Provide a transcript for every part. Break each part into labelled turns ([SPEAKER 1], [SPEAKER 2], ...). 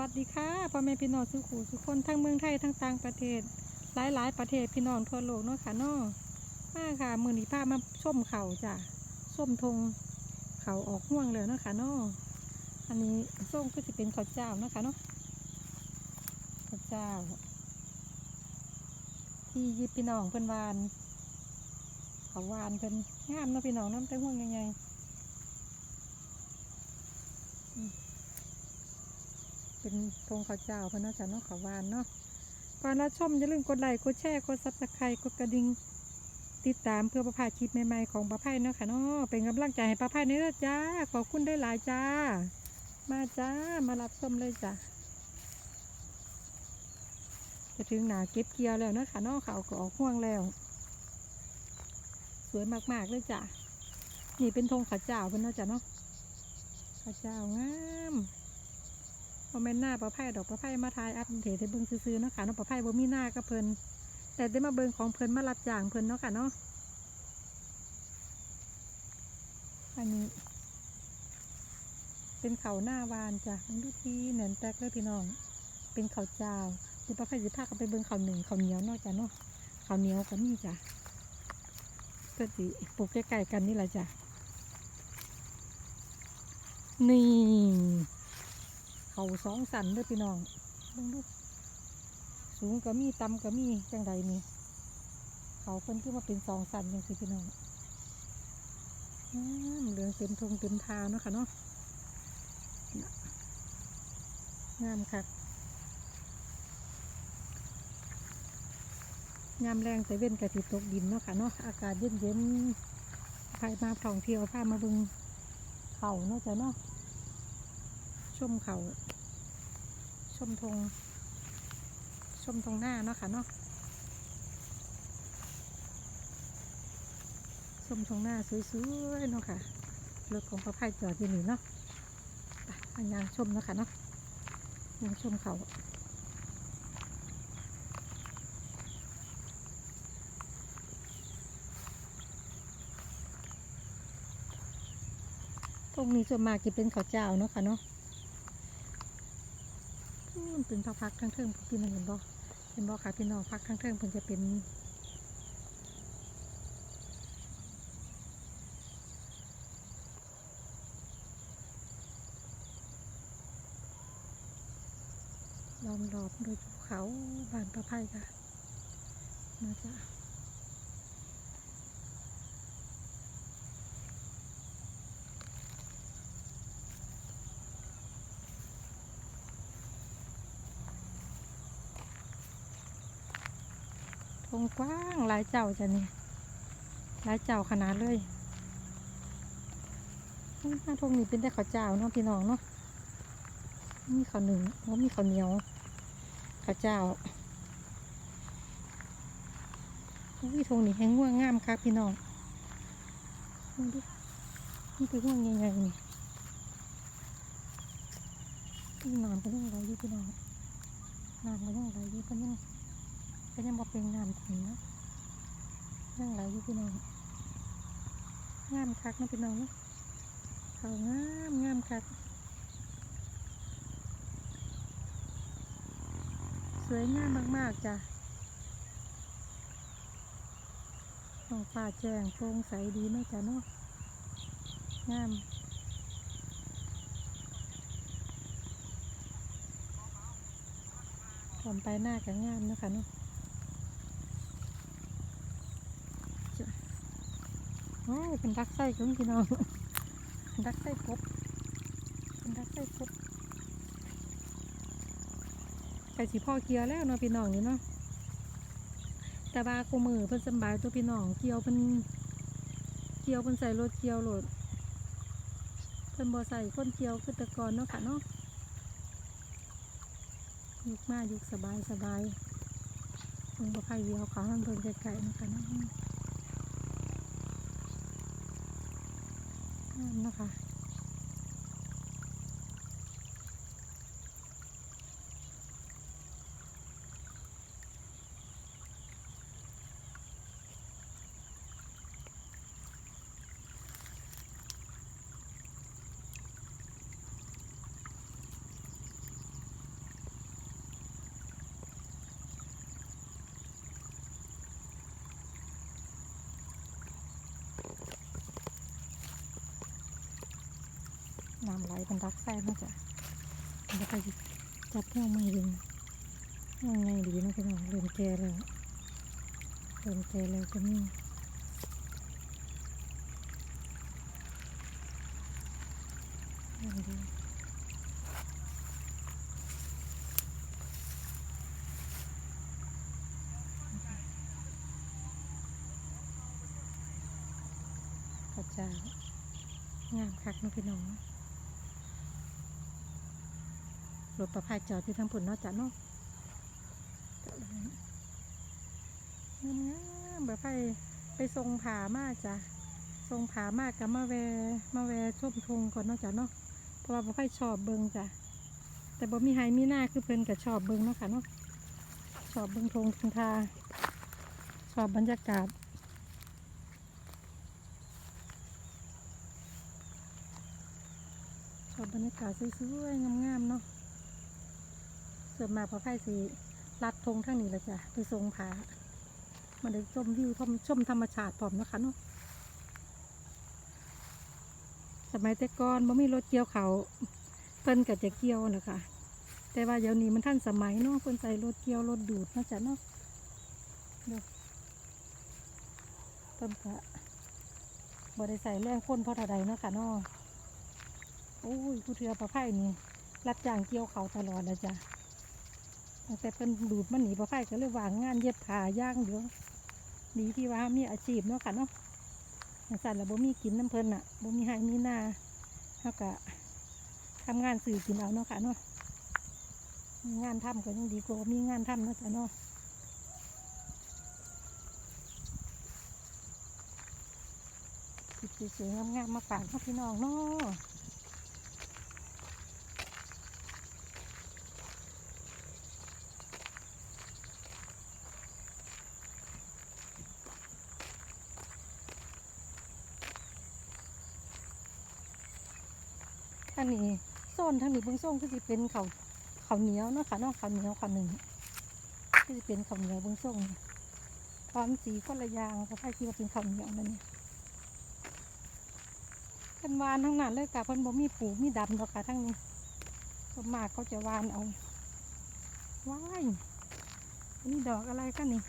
[SPEAKER 1] วัสดีค่ะพ่อแม่พี่น้องสุขูสุกคนทั้งเมืองไทยทั้งต่างประเทศหลายหลายๆ ประเทศพี่น้องทั่วโลกเนาะค่ะนาะมาค่ะ มือนี้พามาส้มเข่าจ้ะส้มทงเข่าออกห่วงเลยเนาะค่ะนาะอันนี้ส้มก็จะเป็นข้าวเจ้าเนาะค่ะเนาะข้าวเจ้า ที่ยิบพี่น้องเพิ่นวานเขาวานเพิ่นงามเนาะพี่น้องน้ำแต่ห่วงยังไง เป็นธงข้าวเจ้าพื่อนเนาะจ้ะเนาะขาวหวานเนาะก่อนรับชมอย่าลืมกดไลค์กดแชร์กดซับสไครต์กดกระดิ่งติดตามเพื่อประพาคลิปใหม่ๆของป้าไพ่เนาะค่ะเนาะเป็นกำลังใจให้ป้าไพ่นี่ละจ้าขอบคุณได้หลายจ้า มาจ้ามารับชมเลยจ้ะจะถึงหนาเก็บเกี่ยวแล้วเนาะค่ะเนาะเขาก็ออกห่วงแล้ว สวยมากๆเลยจ้ะนี่เป็นธงข้าวเจ้าเพื่อนเนาะจ้ะเนาะข้าวเจ้างาม พอแม่นหน้าปลาไผ่ดอกปลาไผ่มาทายอัปเดตให้เบิ่งซื้อๆเนาะค่ะเนาะปลาไผ่บ่มีหน้าก็เพิ่นแต่ได้มาเบิ่งของเพิ่นมารับจ้างเพิ่นเนาะค่ะเนาะอันนี้ เป็นเขาหน้าวานจ้ะมันดูทีเหนือนแตกเลยพี่น้อง เป็นเขาเจ้าเดี๋ยวปลาไผ่สิพากันไปเบิ่งเขาหนึ่งเขาเหนียวเนาะจ้ะเนาะเขาเหนียวก็มีจ้ะก็สิปลูกใกล้ๆกันนี่แหละจ้ะนี่ เขาสองสันเด้อพี่น้องเบิ่งดูสูงก็มีต่ำก็มีจังใดนี่เขาเพิ่นขึ้นมาเป็นสองสันยังสิพี่น้องเหลืองเต็มทงเต็มทาเนาะค่ะเนาะงามค่ะยามแรงแต่เว้นกระติตกดินเนาะค่ะเนาะอากาศเย็นเย็นๆพายมาท่องเที่ยวพามาบึงเขาเนาะจ้ะเนาะ ชมเขาชมทง ชมทงหน้าเนาะค่ะเนาะชมทงหน้าสวยๆเนาะค่ะรถของพระพายจอดอยู่นี่เนาะไปอันยางชมเนาะค่ะเนาะยางชมเขาตรงนี้ส่วนมากจะเป็นข้าวเจ้าเนาะค่ะเนาะ เป็นพักพักทั้งเทิงพี่มันเห็นบ่เห็นบ่ค่ะพี่น้องพักทั้งเทิงเพิ่นจะเป็นล้อมรอบด้วยภูเขาบานประไพค่ะมาจ้ะ งกว้างหลายเจ้าจ้ะนี่หลายเจ้าขนาดเลยหน้าทงนี้เป็นแต่ข้าวเจ้าเนาะพี่น้องเนาะมีข้าวหนึ่งแล้วมีข้าวเหนียวข้าวเจ้าอุ้ยทงนี้แห้งง่วงงามครับพี่น้องดูดินี่เป็นง่วงยังไงนี่นี่น้ำก็ยังไหลอยู่พี่น้องน้ำก็ยังไหลอยู่ก็ยัง ก็ยังบอกเป็นน้ำขุ่นเนาะยังไหลอยู่พี่น้องงามคักนาะพี่น้องนะเขางามงามคัก สวยงามมากๆจ้ะท้องฟ้าแจ้งโปร่งใสดีเนาะจ้ะเนาะงามก่อนไปหน้ากันงามนะคะเนาะว้าว เป็นดักไส้ของพี่น้องเป็นดักไส้กบเป็นดักไส้กบไก่สีพ่อเกียวแล้วเนาะพี่น้องนี่เนาะแต่บาคูมือเพิ่นสบายตัวพี่น้องเกียวเพิ่นเกียวเพิ่นใส่รถเกียวโหลดเพิ่นบ่ใส่คนเกียวคือต่ก่อนเนาะค่ะเนาะยุกมายุกสบายสบายเพิ่นบ่ใครเดียวเขาเพิ่นไกลๆนะคะเนาะ นั่นเนาะคะ น้ำไหลมันรักไส้นะจ้ะมันจะไปจับเงี้ยไม่ดึงยังไงดีนะพี่น้องเริ่มแก่แล้วเริ่มแก่แล้วก็มีเริ่มดีข้าวเจ้างามคักนาะพี่น้อง รถประพายจอดที่ทางผุนเนาะจ้ะเนาะจองามงามแบบไปไปทรงผามาจ้ะทรงผามากกับมาแวมาแวชมทงก่อนนาะจ้ะเนาะเพราะว่าประพายชอบเบิงจ้ะแต่บ่มีไฮมีหน้าคือเพิ่นกับชอบเบิงเนาะค่ะเนาะชอบเบิงทงทงทาชอบบรรยากาศชอบบรรยากาศสวยๆงามๆเนาะ ส่วนมากพระไพ่สีลัดธงทางนี้แหละจ้ะไปทรงผามาได้ชมวิวชมชมธรรมชาติพร้อมนะคะเนาะสมัยแต่ก่อนบ่มีรถเกี่ยวเขาเพิ่นก็จะเกี่ยวนะคะแต่ว่าเดี๋ยวนี้มันทันสมัยเนาะเพิ่นใส่รถเกี่ยวรถดูดนะจ้ะเนาะดูเพิ่นก็บ่ได้ใส่แรงคนเพราะเท่าใดเนาะค่ะเนาะโอ้ยผู้เทือประไพ่นี่รับจ้างเกี่ยวเขาตลอดนะจ๊ะ ตั้งแต่เป็นดูดมันหนีประไพ่ก็เลยวางงานเย็บผ้าย่างเดียวดีที่ว่ามีอาชีพเนาะค่ะเนาะสั่นแล้วบ่มีกินน้ำเพลินอะบ่มีให้มีหน้าเท่ากับทำงานสื่อกินเอาเนาะค่ะเนาะมีงานทำก็ยังดีกว่ามีงานทำเนาะจ๊ะเนาะสวยๆงามๆมาฝากพี่น้องเนาะ อันนี้โซนทางนี้เบื้องส้งก็จะเป็นเขาเขาเหนียวเนาะค่ะเนาะข้าเหนียวข้าหนึ่งก็จะเป็นเขาเหนียวเบื้องส้งพร้อมสีคนละยางเขาใครคิดว่าเป็นเขาเหนียวนั่นนี่เป็นวานทั้งนั้นเลยกับเพิ่นบ่มีปูมีดำดอกค่ะทั้งนี้ส่วนมากเขาจะวานเอาว้ายนนี้ดอกอะไรกันนี่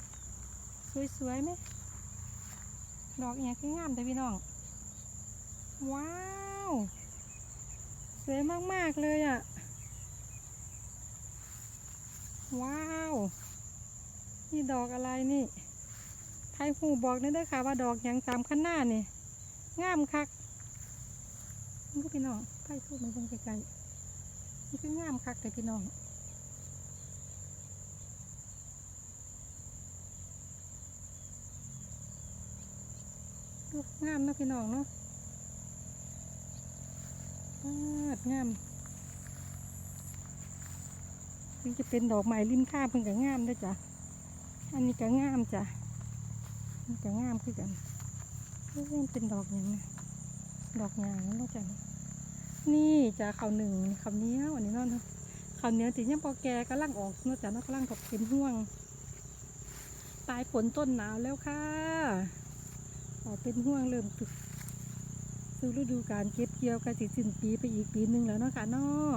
[SPEAKER 1] สวยๆไหมดอกอย่างคืองามแต่พี่น้อง ว้าว สวยมาก ๆ เลยอะ่ะ ว้าว นี่ดอกอะไรนี่ไทยหูบอกได้ด้วยค่ะว่าดอกหยังตามข้างหน้านี่งามคักนี่ก็พี่น้องไทยพูมันคงไกลๆนี่คืองามคักแต่พี่น้องดูงามนะพี่น้องเนาะ งามนี่จะเป็นดอกไม้ริมข้าเพิ่งก็งามด้วยจ้ะ อันนี้ก็งามจ้ะนี่ก็งามคือกันเอ้เป็นดอกอย่างนะดอกยางนั่นจ้ะนี่จ้ะเขาวหนึ่งเขาวเนี้ยวอันนี้นาะเนาะเขาวเนี้ยตียังพอแกก็ล่างออกนะจ้ะนาะก็ล่างกับเป็นห่วงปลายฝนต้นหนาวแล้วค่ะออกเป็นห่วงเริ่มตึก สู่ฤดูการเก็บเกี่ยวกันสิสิ้นปีไปอีกปีหนึ่งแล้วเนาะค่ะเนาะ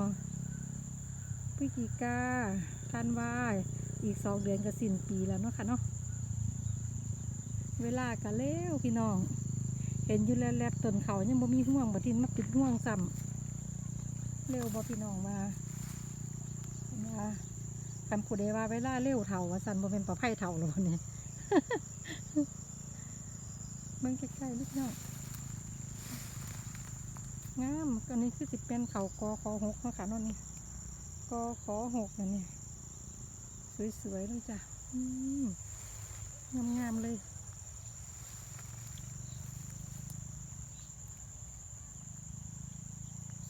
[SPEAKER 1] พฤศจิกาธันวาอีกสองเดือนก็สิ้นปีแล้วเนาะค่ะเนาะเวลาก็เร็วพี่น้อง เห็นอยู่แล้วแลบต้นเขายังบ่มีห่วงบ่ทินมาปิดห่วงซ้ำเร็วบ่พี่น้องมาว่าคำพูดได้ว่าเวลาเร็วเท่าว่าสันบ่เป็นปลาไผ่เท่าหรอเนี่ยเบิ่งใกล้ๆลูกน้อง งามอันนี้คือสิเป็นเขากอขอหกนะคะนั่นนี่กอขอหกนะเนี่สวยๆเลยจ้ะอืมงามๆเลย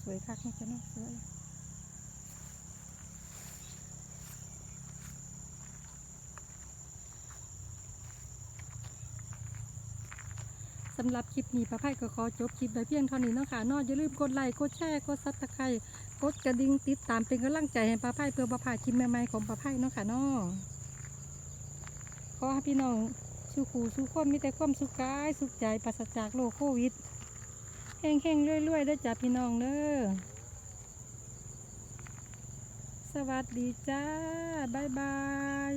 [SPEAKER 1] สวยคักนี่จ้ะเนาะสวยำหรับคลิปนี้ป้าไพ่ก็ขอจบคลิปไว้เพียงเท่านี้เนาะค่ะนอกอย่าลืมกดไลค์กดแชร์กดซับสไครต์กดกระดิ่งติดตามเป็นกำลังใจให้ป้าไพ่เพื่อป้าพลาคลิปใหม่ๆของป้าไพ่เนาะค่ะนาะขอให้พี่น้องสุขูสุขคนมีแต่ความสุขกายสุขใจปราศจากโรคโควิดแห้งแห้งๆรวยๆเด้อจ้าพี่น้องเด้อสวัสดีจ้า บ๊ายบาย